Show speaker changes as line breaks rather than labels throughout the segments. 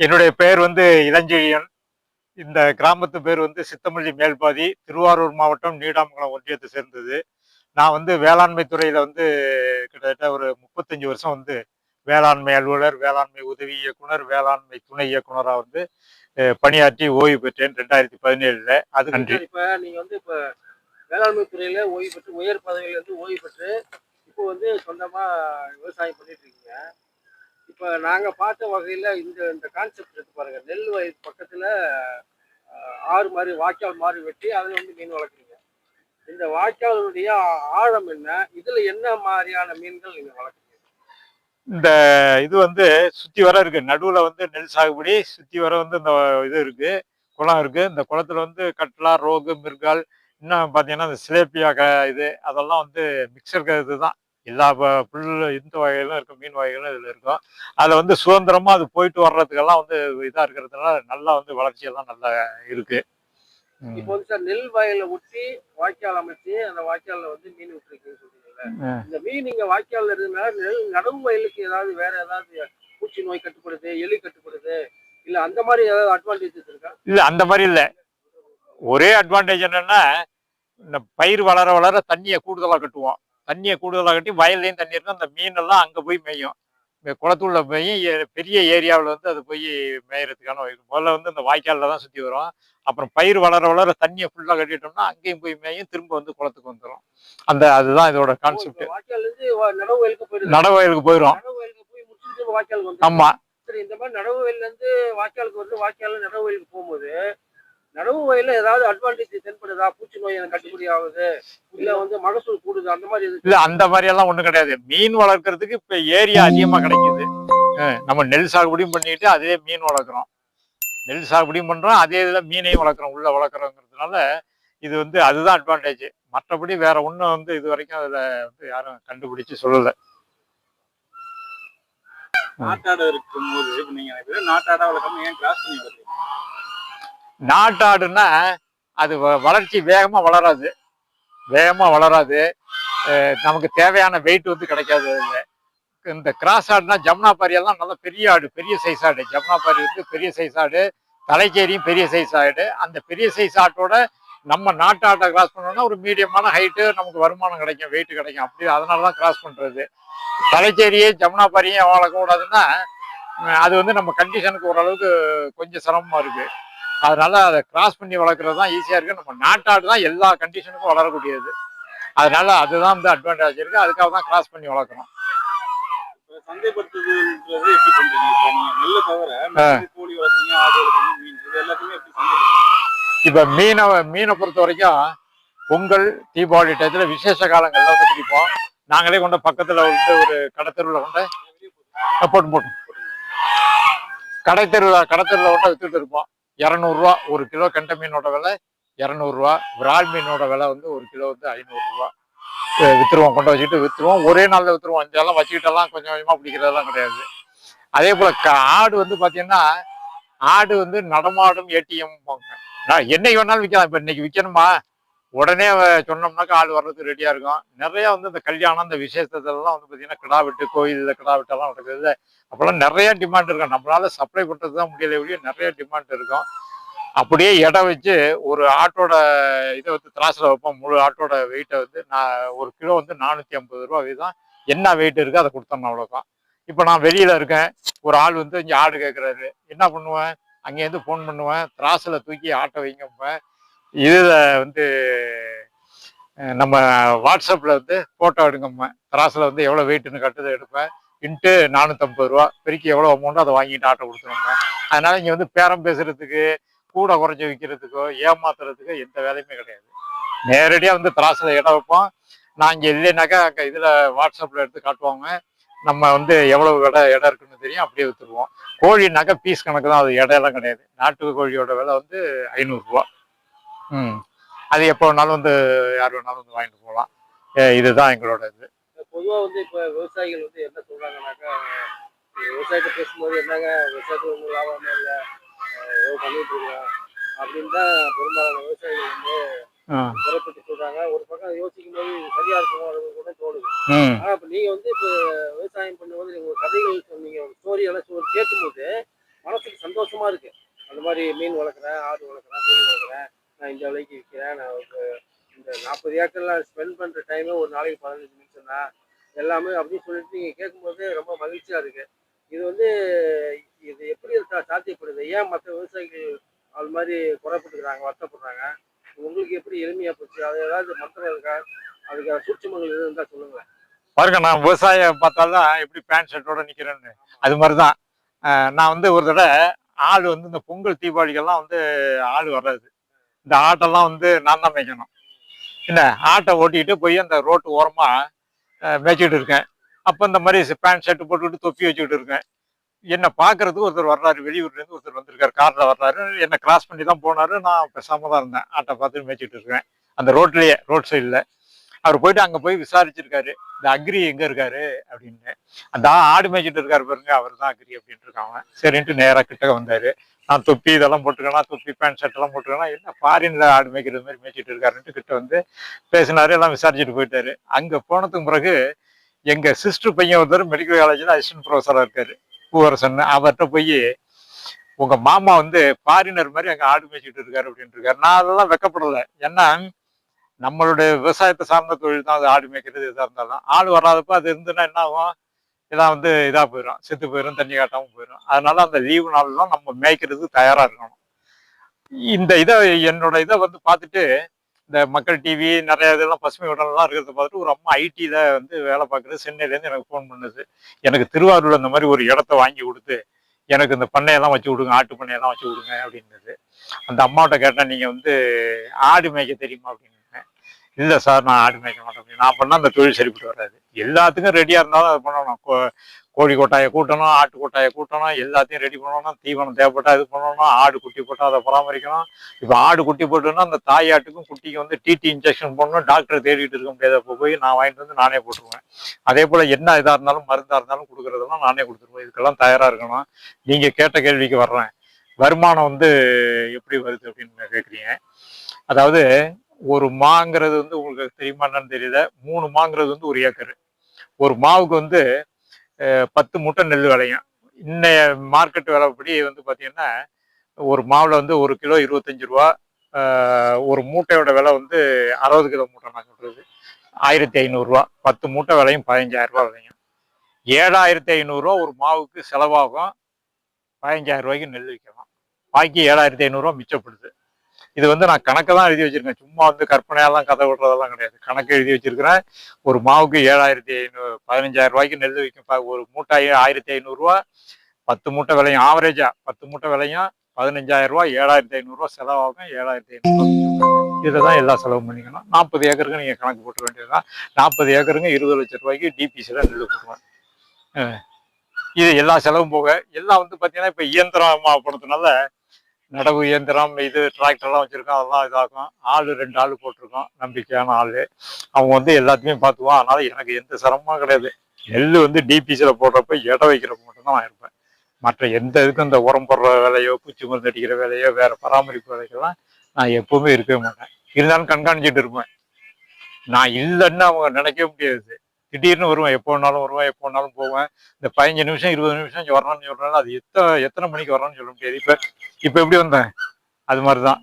என்னுடைய பெயர் வந்து இளஞ்செழியன். இந்த கிராமத்து பேர் வந்து சித்தமல்லி மேல்பாதி திருவாரூர் மாவட்டம் நீடாமங்கலம் ஒன்றியத்தை சேர்ந்தது. நான் வந்து வேளாண்மை துறையில வந்து கிட்டத்தட்ட ஒரு முப்பத்தஞ்சு வருஷம் வந்து வேளாண்மை அலுவலர் வேளாண்மை உதவி இயக்குனர் வேளாண்மை துணை இயக்குனராக வந்து பணியாற்றி ஓய்வு பெற்றேன் ரெண்டாயிரத்தி பதினேழுல. அது நன்றி.
இப்ப நீங்க வந்து இப்ப வேளாண்மை துறையில ஓய்வு பெற்று உயர் பதவியில இருந்து ஓய்வு பெற்று இப்போ வந்து சொந்தமா விவசாயம் பண்ணிட்டு இருக்கீங்க. இப்போ நாங்கள் பார்த்த வகையில் இந்த இந்த கான்செப்ட் இருக்கு பாருங்க. நெல் வயது பக்கத்தில் ஆறு மாதிரி வாய்க்கால் மாதிரி வெட்டி அதில் வந்து மீன் வளர்க்குறீங்க. இந்த வாய்க்காலுடைய ஆழம் என்ன? இதில் என்ன மாதிரியான மீன்கள் நீங்கள் வளர்க்குறீங்க?
இந்த இது வந்து சுற்றி வர இருக்கு. நடுவில் வந்து நெல் சாகுபடி சுற்றி வர வந்து இந்த இது இருக்கு குளம் இருக்கு. இந்த குளத்துல வந்து கட்லா ரோகு மிர்கால் இன்னும் பார்த்தீங்கன்னா இந்த சிலேப்பியா க இது அதெல்லாம் வந்து மிக்சர் இதுதான். எல்லா புல் இந்த வகைகளும் இருக்கும் மீன் வகைகளும் இதுல இருக்கும். அதுல வந்து சுதந்திரமா அது போயிட்டு வர்றதுக்கெல்லாம் வந்து இதா இருக்கிறதுனால நல்லா வந்து வளர்ச்சியெல்லாம் நல்லா இருக்கு. ம்.
இப்போ வந்து சார் நெல் வயலை ஒட்டி வாய்க்கால் அமைச்சு அந்த வாய்க்கால்ல வந்து மீன் விட்டுருக்கீங்கன்னு சொல்றீங்கல்ல. இந்த மீன் இங்க வாய்க்கால்ல இருக்கிறதுனால நெல் நடவு வயலுக்கு ஏதாவது வேற ஏதாவது பூச்சி நோய் கட்டுப்படுது எலி கட்டுப்படுது இல்ல அந்த மாதிரி ஏதாவது அட்வான்டேஜஸ் இருக்கா?
இல்ல அந்த மாதிரி இல்ல. ஒரே அட்வான்டேஜ் என்னன்னா இந்த பயிர் வளர வளர தண்ணியை கூடுதலா கட்டுவோம். தண்ணியை கூடுதலா கட்டி வயல்லையும் தண்ணி இருக்கும். அந்த மீன் எல்லாம் அங்க போய் மேயும். குளத்துள்ள போய் பெரிய ஏரியாவில் வந்து அது போய் மேயறதுக்கான முதல்ல வந்து இந்த வாய்க்காலில் தான் சுற்றி வரும். அப்புறம் பயிர் வளர வளர தண்ணியை ஃபுல்லாக கட்டிட்டோம்னா அங்கேயும் போய் மேயும். திரும்ப வந்து குளத்துக்கு வந்துடும் அந்த அதுதான் இதோட கான்செப்ட்
வாய்க்கால் இருந்து வ- நடவு வயலுக்கு போயிடுது.
நட வயலுக்கு போயிடும் ஆமா.
சரி இந்த மாதிரி நடவு வயல்ல இருந்து வாய்க்காலுக்கு வந்து வாய்க்கால் நடவு வயலுக்கு போகும்போது நடவு வயல்ல ஏதாவது அட்வான்டேஜ் தென்படுதா? பூச்சி நோய் கட்டுப்படி ஆகுது. இல்ல வந்து மகசூல் கூடுது? அந்த மாதிரி
இல்ல அந்த மாதிரி எல்லாம் ஒண்ணும் கிடையாது. மீன் வளர்க்கறதுக்கு இப்ப ஏரியா அதிகமா கிடைக்குது. நம்ம நெல் சாகுபடியும் பண்ணிட்டு அதே மீன் வளர்க்குறோம். நெல் சாகுபடியும் பண்றோம். அதே இதுல மீனையும் வளர்க்குறோம். உள்ள வளர்க்குறோங்கிறதுனால இது வந்து அதுதான் அட்வான்டேஜ் மற்றபடி வேற ஒண்ணும் வந்து இது வரைக்கும் அதுல வந்து யாரும் கண்டுபிடிச்சு சொல்லல.
நாட்டாடு இருக்கும்போது நீங்க நாட்டாடா வளர்க்காம ஏன் கிராஸ் பண்ணி
நாட்டாடுன்னா அது வ- வளர்ச்சி வேகமாக வளராது. வேகமாக வளராது. நமக்கு தேவையான வெயிட் வந்து கிடைக்காது இந்த கிராஸ் ஆடுனா ஜமுனாபாரி எல்லாம் நல்ல பெரிய ஆடு பெரிய சைஸ் ஆடு. ஜமுனாபாரி வந்து பெரிய சைஸ் ஆடு தலைச்சேரியும் பெரிய சைஸ் ஆடு. அந்த பெரிய சைஸ் ஆட்டோட நம்ம நாட்டு ஆட்டை கிராஸ் பண்ணோம்னா ஒரு மீடியமான ஹைட்டு நமக்கு வருமானம் கிடைக்கும் வெயிட் கிடைக்கும். அப்படி அதனால தான் கிராஸ் பண்ணுறது தலைச்சேரியே ஜம்னா பாரியும் வளர்க்கக்கூடாதுன்னா அது வந்து நம்ம கண்டிஷனுக்கு ஓரளவுக்கு கொஞ்சம் சிரமமாக இருக்குது அதனால அதை கிராஸ் பண்ணி வளர்க்குறது தான் ஈஸியா இருக்கு. நம்ம நாட்டாடு தான் எல்லா கண்டிஷனுக்கும் வளரக்கூடியது. அதனால அதுதான் வந்து அட்வான்டேஜ் இருக்கு. அதுக்காக தான் கிராஸ் பண்ணி வளர்க்குறோம்.
இப்ப மீன்.
மீனை பொறுத்த வரைக்கும் பொங்கல் தீபாவளி டயத்துல விசேஷ காலங்கள்ல வந்து பிடிப்போம் நாங்களே கொண்டு பக்கத்துல வந்து ஒரு கடத்தெருவில் கொண்டு போட்டு போட்டோம் கடைத்தெருவில் கடத்தெருவில் கொண்டு வித்துட்டு இருப்போம். இரநூறுவா ஒரு கிலோ கெண்டை மீனோட விலை இரநூறுவா விரால் மீனோட விலை வந்து ஒரு கிலோ வந்து ஐநூறுரூவா வித்துருவோம் கொண்டு வச்சுட்டு வித்துருவோம். ஒரே நாளில் வித்துருவோம் இதெல்லாம் வச்சுக்கிட்டெல்லாம் கொஞ்சம் கொஞ்சமாக பிடிக்கிறதெல்லாம் கிடையாது. அதே போல் க- ஆடு வந்து பார்த்தீங்கன்னா ஆடு வந்து நடமாடும் ஏடிஎம் நான் என்னைக்கு வேணாலும் விற்கலாம் இப்போ இன்னைக்கு விற்கணுமா உடனே சொன்னோம்னாக்கா ஆள் வர்றதுக்கு ரெடியா இருக்கும். நிறைய வந்து இந்த கல்யாணம் இந்த விசேஷத்துலலாம் வந்து பார்த்தீங்கன்னா கிடா வெட்டு கோயிலில் கிடா வெட்டெல்லாம் நடக்குது. அப்போல்லாம் நிறைய டிமாண்ட் இருக்கும். நம்மளால சப்ளை பண்ணுறது தான் முடியல ஒழிய நிறைய டிமாண்ட் இருக்கும். அப்படியே இடம் வச்சு ஒரு ஆட்டோட இதை வந்து திராசில் வைப்போம். முழு ஆட்டோட வெயிட்டை வந்து நான் ஒரு கிலோ வந்து நானூற்றி ஐம்பது ரூபா தான். என்ன வெயிட் இருக்கோ அதை கொடுத்தோம்னா அவ்வளோதான் இப்போ நான் வெளியில் இருக்கேன். ஒரு ஆள் வந்து இங்கே ஆடு கேட்குறாரு என்ன பண்ணுவேன்? அங்கேருந்து ஃபோன் பண்ணுவேன். திராசில் தூக்கி ஆட்டை வைங்கப்பேன் இதில் வந்து நம்ம வாட்ஸ்அப்பில் வந்து ஃபோட்டோ எடுங்கம்மா. திராசில் வந்து எவ்வளோ வெயிட்டுன்னு கட்டுதை எடுப்பேன். இன்ட்டு நானூற்றம்பது ரூபா. பெருக்கி எவ்வளோ அமௌண்ட்டோ அதை வாங்கிட்டு ஆட்டோ கொடுத்துருவாங்க அதனால் இங்கே வந்து பேரம் பேசுகிறதுக்கு கூட குறைஞ்சி விற்கிறதுக்கோ ஏமாத்துறதுக்கோ எந்த வேலையுமே கிடையாது. நேரடியாக வந்து திராசில் இடம் வைப்போம். நான் இங்கே இல்லைனாக்கா அங்கே இதில் வாட்ஸ்அப்பில் எடுத்து காட்டுவாங்க. நம்ம வந்து எவ்வளவு விட இடம் இருக்குன்னு தெரியும் அப்படியே விற்றுருவோம் கோழினாக்கா பீஸ் கணக்கு தான். அது இடையெல்லாம் கிடையாது. நாட்டு கோழியோட விலை வந்து ஐநூறுரூவா அது எப்போ வேணாலும் வந்து யார் வேணாலும் வந்து வாங்கிட்டு போகலாம். இதுதான் எங்களோட இது.
பொதுவா வந்து இப்ப விவசாயிகள் வந்து என்ன சொல்றாங்கன்னாக்கா விவசாயத்தை பேசும்போது என்னங்க விவசாயத்துல ஒன்றும் லாபமே இல்லை ஏதோ பண்ணிட்டு இருக்கோம். அப்படின்னு தான் பெரும்பாலான விவசாயிகள் வந்து குறைப்பட்டு சொல்றாங்க. ஒரு பக்கம் யோசிக்கும் போது சரியா இருக்குமோ கூட தோணுது. ஆனா இப்ப நீங்க வந்து இப்ப விவசாயம் பண்ணும்போது நீங்க கதைகள் சொன்னீங்க ஒரு ஸ்டோரி எல்லாம் சொல்லி கேட்கும்போது மனசுக்கு சந்தோஷமா இருக்கு அந்த மாதிரி மீன் வளர்க்குறேன் ஆடு வளர்க்குறேன் கோழி வளர்க்குறேன் நான் இந்த விலைக்கு விற்கிறேன் நான் இப்ப இந்த நாற்பது ஏக்கர்ல ஸ்பெண்ட் பண்ற டைமே ஒரு நாளைக்கு பதினஞ்சு நிமிஷம் தான் எல்லாமே அப்படின்னு சொல்லிட்டு நீங்க கேட்கும்போது ரொம்ப மகிழ்ச்சியா இருக்கு. இது வந்து இது எப்படி இருக்கா சாத்தியப்படுது? ஏன் மற்ற விவசாயிகள் அது மாதிரி குறைப்பட்டுக்கிறாங்க வருத்தப்படுறாங்க? உங்களுக்கு எப்படி எளிமையா போச்சு? அது ஏதாவது மந்திரம் இருக்கா? அதுக்கு சூட்சமங்கள் எதுவும் இருந்தா சொல்லுங்க
பாருங்க நான் விவசாயம் பார்த்தாலும் எப்படி பேண்ட் ஷர்ட்டோட நிக்கிறேன்னு. அது மாதிரிதான். தான் நான் வந்து ஒரு தடவை ஆள் வந்து இந்த பொங்கல் தீபாவளிக்கெல்லாம் வந்து ஆள் வராது இந்த ஆட்டெல்லாம் வந்து நான் தான் மேய்க்கணும். என்ன ஆட்டை ஓட்டிக்கிட்டு போய் அந்த ரோட்டு ஓரமாக மேய்ச்சிக்கிட்டு இருக்கேன். அப்போ இந்த மாதிரி பேண்ட் ஷர்ட் போட்டுக்கிட்டு தொப்பி வச்சுக்கிட்டு இருக்கேன். என்னை பார்க்கறதுக்கு ஒருத்தர் வர்றாரு வெளியூர்லேருந்து ஒருத்தர் வந்திருக்காரு காரில் வர்றாரு என்னை கிராஸ் பண்ணி தான் போனாரு நான் பேசாம தான் இருந்தேன். ஆட்டை பார்த்து மேய்ச்சிட்டு இருக்கேன். அந்த ரோட்லேயே ரோட் சைடில் அவர் போயிட்டு அங்கே போய் விசாரிச்சிருக்காரு இந்த அக்ரி எங்கே இருக்காரு? அப்படின்னு. அந்த ஆடு மேய்ச்சிட்டு இருக்காரு பாருங்க அவர் தான் அக்ரி அப்படின்ட்டு இருக்காங்க சரின்ட்டு நேராக கிட்ட வந்தார். நான் தொப்பி இதெல்லாம் போட்டுக்கலாம் தொப்பி பேண்ட் ஷர்ட் எல்லாம் போட்டுக்கலாம் என்ன ஃபாரின்ல ஆடு மேய்க்கிறது மாதிரி மேய்ச்சிட்டு இருக்காருன்ட்டு கிட்ட வந்து பேசினாரு எல்லாம் விசாரிச்சுட்டு போயிட்டாரு. அங்கே போனதுக்கு பிறகு எங்க சிஸ்டர் பையன் ஒருத்தர் மெடிக்கல் காலேஜ்ல அசிஸ்டன்ட் ப்ரொஃபஸரா இருக்காரு. பூவரசன் அவர்கிட்ட போய் உங்க மாமா வந்து ஃபாரினர் மாதிரி அங்க ஆடு மேய்ச்சிட்டு இருக்காரு அப்படின்ட்டு இருக்காரு. நான் அதெல்லாம் வெக்கப்படலை. ஏன்னா நம்மளுடைய விவசாயத்தை சார்ந்த தொழில் தான். அது ஆடு மேய்க்கிறது இதாக இருந்தாலும். ஆள் வராதப்ப அது இருந்துன்னா என்ன ஆகும்? இதான் வந்து இதாக போயிடும் செத்து போயிடும் தண்ணி காட்டாமல் போயிடும் அதனால அந்த லீவு நாள்லாம் நம்ம மேய்க்கிறதுக்கு தயாராக இருக்கணும். இந்த இதை என்னோட இதை வந்து பார்த்துட்டு இந்த மக்கள் டிவி நிறைய இதெல்லாம் பசுமை உடல்லாம் இருக்கிறத பார்த்துட்டு ஒரு அம்மா ஐடியில் வந்து வேலை பார்க்குறது சென்னையிலேருந்து எனக்கு ஃபோன் பண்ணுது. எனக்கு திருவாரூரில் இந்த மாதிரி ஒரு இடத்த வாங்கி கொடுத்து எனக்கு இந்த பண்ணையெல்லாம் வச்சு விடுங்க ஆட்டு பண்ணையெல்லாம் வச்சு விடுங்க அப்படின்னது. அந்த அம்மாவிட்ட கேட்டேன் நீங்கள் வந்து ஆடு மேய்க்க தெரியுமா? அப்படின்னு இல்லை சார் நான் ஆடு மேய்க்க மாட்டேன். அப்படின்னு. நான் பண்ணால் அந்த தொழில் சரிப்பட்டு வராது. எல்லாத்துக்கும் ரெடியாக இருந்தாலும் அதை பண்ணணும். கோழி கொட்டாயை கூட்டணும் ஆட்டு கொட்டாயை கூட்டணும் எல்லாத்தையும் ரெடி பண்ணணும் தீவனம் தேவைப்பட்டா இது பண்ணணும் ஆடு குட்டி போட்டால் அதை பராமரிக்கணும். இப்போ ஆடு குட்டி போட்டுன்னா அந்த தாய் ஆட்டுக்கும் குட்டிக்கு வந்து டிடி இன்ஜெக்ஷன் போடணும் டாக்டரை தேடிட்டு இருக்க முடியாது. அப்போ போய் நான் வாங்கிட்டு வந்து நானே போட்டுருவேன். அதே போல் என்ன இதாக இருந்தாலும் மருந்தாக இருந்தாலும் கொடுக்குறதெல்லாம் நானே கொடுத்துருவேன். இதுக்கெல்லாம் தயாராக இருக்கணும். நீங்கள் கேட்ட கேள்விக்கு வர்றேன். வருமானம் வந்து எப்படி வருது அப்படின்னு கேட்குறீங்க அதாவது ஒரு மாங்கிறது வந்து உங்களுக்கு தெரியுமா என்னன்னு தெரியல. மூணு மாங்கிறது வந்து ஒரு ஏக்கர். ஒரு மாவுக்கு வந்து பத்து மூட்டை நெல் விளையும். இன்னைய மார்க்கெட் விலைப்படி வந்து பார்த்தீங்கன்னா ஒரு மாவில் வந்து ஒரு கிலோ இருபத்தஞ்சு ரூபா ஒரு மூட்டையோட விலை வந்து அறுபது கிலோ மூட்டை நான் சொல்கிறது ஆயிரத்தி ஐநூறுரூவா பத்து மூட்டை விலையும் பதினஞ்சாயிரரூபா விலையும். விளையும் ஏழாயிரத்தி ஐநூறுரூவா ஒரு மாவுக்கு செலவாகும். பதினஞ்சாயிரம் ரூபாய்க்கு நெல் விற்கலாம். பாக்கி ஏழாயிரத்தி ஐநூறுரூவா மிச்சப்படுது. இது வந்து நான் கணக்கை தான் எழுதி வச்சிருக்கேன். சும்மா வந்து கற்பனையெல்லாம் கதை விடுறதெல்லாம் கிடையாது. கணக்கு எழுதி வச்சிருக்கிறேன். ஒரு மாவுக்கு ஏழாயிரத்தி ஐநூறு பதினஞ்சாயிரம் ரூபாய்க்கு நெல் விற்கும் ஒரு மூட்டை ஆயிரத்தி ஐநூறுரூவா பத்து மூட்டை விலையும் ஆவரேஜா பத்து மூட்டை விலையும் பதினஞ்சாயிரம் ரூபாய் ஏழாயிரத்தி ஐநூறுரூவா செலவாகும். ஏழாயிரத்தி ஐநூறுரூவா இதை தான் எல்லா செலவும் பண்ணிக்கணும். நாற்பது ஏக்கருக்கு நீங்கள் கணக்கு போட்ட வேண்டியதுதான். நாற்பது ஏக்கருங்க இருபது லட்சம் ரூபாய்க்கு டிபிசியில் நெல் போடுவேன் இது எல்லா செலவும் போக எல்லாம் வந்து பார்த்தீங்கன்னா இப்போ இயந்திரமாகப்படுறதுனால நடவு இயந்திரம் இது டிராக்டர்லாம் வச்சுருக்கோம் அதெல்லாம் இதாகும். ஆள் ரெண்டு ஆள் போட்டிருக்கோம் நம்பிக்கையான ஆள். அவங்க வந்து எல்லாத்தையுமே பார்த்துவான் அதனால் எனக்கு எந்த சிரமமும் கிடையாது. நெல் வந்து டிபிசியில் போடுறப்ப இடம் வைக்கிறப்ப மட்டும்தான் நான் இருப்பேன் மற்ற எந்த இதுக்கும் இந்த உரம் போடுற வேலையோ பூச்சி மருந்து அடிக்கிற வேலையோ வேறு பராமரிப்பு வேலைக்கெல்லாம் நான் எப்போவுமே இருக்கவே மாட்டேன். இருந்தாலும் கண்காணிச்சிட்டு இருப்பேன். நான் இல்லைன்னு அவங்க நினைக்கவே முடியாது. திடீர்னு வருவேன் எப்போ வேணாலும் வருவேன் எப்போ வேணாலும் போவேன். இந்த பதினஞ்சு நிமிஷம் இருபது நிமிஷம் வரணும்னு சொல்றேன் அது எத்தனை எத்தனை மணிக்கு வரணும்னு சொல்ல முடியாது. இப்போ இப்போ எப்படி வந்தேன்? அது மாதிரி தான்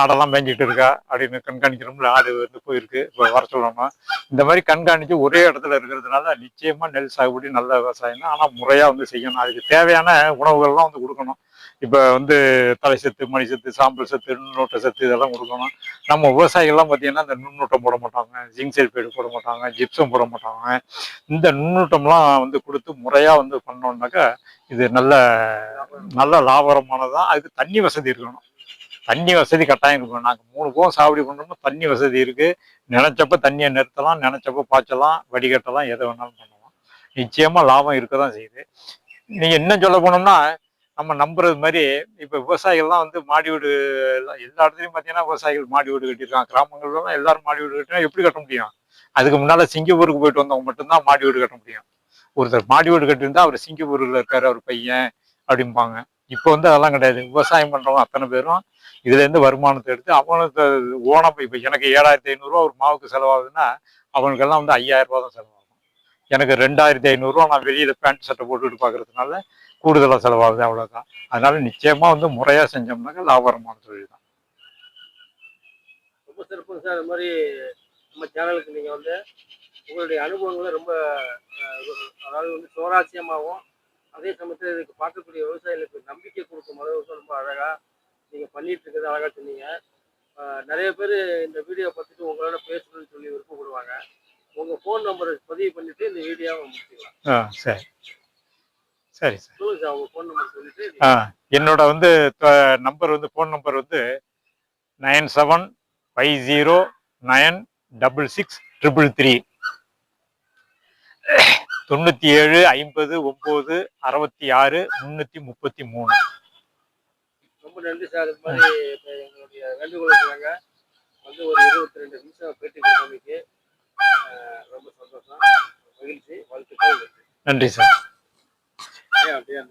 ஆடெல்லாம் மேய்ஞ்சிட்டு இருக்கா அப்படின்னு கண்காணிக்கிறோம்ல ஆடு வந்து போயிருக்கு இப்போ வர சொல்லணும் இந்த மாதிரி கண்காணித்து ஒரே இடத்துல இருக்கிறதுனால நிச்சயமாக நெல் சாகுபடி நல்ல விவசாயம் தான். ஆனால் முறையாக வந்து செய்யணும். அதுக்கு தேவையான உணவுகள்லாம் வந்து கொடுக்கணும். இப்போ வந்து தலை சத்து மணி சத்து சாம்பல் சத்து நுண்ணூட்ட சத்து இதெல்லாம் கொடுக்கணும். நம்ம விவசாயிகள்லாம் பார்த்தீங்கன்னா இந்த நுண்ணூட்டம் போட மாட்டாங்க ஜிங்க் சல்ஃபைடு போட மாட்டாங்க ஜிப்சம் போட மாட்டாங்க. இந்த நுண்ணூட்டம்லாம் வந்து கொடுத்து முறையாக வந்து பண்ணோம்னாக்கா இது நல்ல நல்ல லாபகரமானதான் அதுக்கு தண்ணி வசதி இருக்கணும். தண்ணி வசதி கட்டாயம் இருக்கணும் நாங்கள் மூணு போகம் சாகுபடி பண்ணுறோம்னா தண்ணி வசதி இருக்கு. நினச்சப்ப தண்ணியை நிறுத்தலாம் நினச்சப்ப பாய்ச்சலாம் வடிகட்டலாம் எதை வேணாலும் பண்ணலாம். நிச்சயமாக லாபம் இருக்க தான் செய்யுது. நீங்கள் இன்னும் சொல்ல போனோம்னா நம்ம நம்புறது மாதிரி இப்போ விவசாயிகள்லாம் வந்து மாடி வீடு எல்லாம் எல்லா இடத்துலையும் பார்த்தீங்கன்னா விவசாயிகள் மாடி வீடு கட்டியிருக்காங்க. கிராமங்கள்லாம் எல்லாரும் மாடி வீடு கட்டினா எப்படி கட்ட முடியும்? அதுக்கு முன்னால் சிங்கப்பூருக்கு போயிட்டு வந்தவங்க மட்டும்தான் மாடி வீடு கட்ட முடியும். ஒருத்தர் மாடி வீடு கட்டியிருந்தா அவர் சிங்கப்பூரில் இருக்காரு அவர் பையன் அப்படிம்பாங்க. இப்போ வந்து அதெல்லாம் கிடையாது. விவசாயம் பண்ணுறவங்க அத்தனை பேரும் இதுல இருந்து வருமானத்தை எடுத்து அவனுக்கு ஓனம் இப்போ எனக்கு ஏழாயிரத்தி ஐநூறுரூவா ஒரு மாவுக்கு செலவாகுதுன்னா அவனுக்கெல்லாம் வந்து ஐயாயிரம் ரூபா தான் செலவாகும். எனக்கு ரெண்டாயிரத்தி ஐநூறுரூவா நான் வெளியில பேண்ட் சட்டை போட்டுட்டு பார்க்கறதுனால கூடுதலாக செலவாகுது அவ்வளவுதான். அதனால நிச்சயமா வந்து முறையா செஞ்சோம்னாக்க லாபகரமான தொழில் தான்
ரொம்ப சிறப்பு சார். அது மாதிரி நம்ம சேனலுக்கு நீங்கள் வந்து உங்களுடைய அனுபவங்களை ரொம்ப அதாவது வந்து சுவராசியமாகவும் அதே சமயத்தில் இதுக்கு பார்க்கக்கூடிய விவசாயிகளுக்கு நம்பிக்கை கொடுக்கும் அளவுக்கு ரொம்ப அழகாக நீங்கள் பண்ணிட்டு இருக்கிறது அழகாக சொன்னீங்க. நிறைய பேர் இந்த வீடியோ பார்த்துட்டு உங்களோட பேசணும்னு சொல்லி விருப்பப்படுவாங்க. உங்கள் ஃபோன் நம்பரை பதிவு பண்ணிட்டு இந்த வீடியோவை முடிச்சுக்கலாம்.
சரி. சரி சார்.
சொல்லுங்க சார் உங்கள் ஃபோன் நம்பர் சொல்லிட்டு
ஆ என்னோட வந்து நம்பர் வந்து ஃபோன் நம்பர் வந்து nine seven five zero nine double six triple three. தொண்ணூற்றி ஏழு ஐம்பது ஒம்பது அறுபத்தி ஆறு முந்நூற்றி முப்பத்தி மூணு.
ரொம்ப நன்றி சார். இது மாதிரி எங்களுடைய வேண்டுகோள் வச்சுருக்காங்க வந்து ஒரு இருபத்தி ரெண்டு நிமிஷம் பேட்டி கொடுத்தமைக்கு ரொம்ப சந்தோஷம் மகிழ்ச்சி வாழ்த்துக்கள்.
நன்றி சார். அப்படியே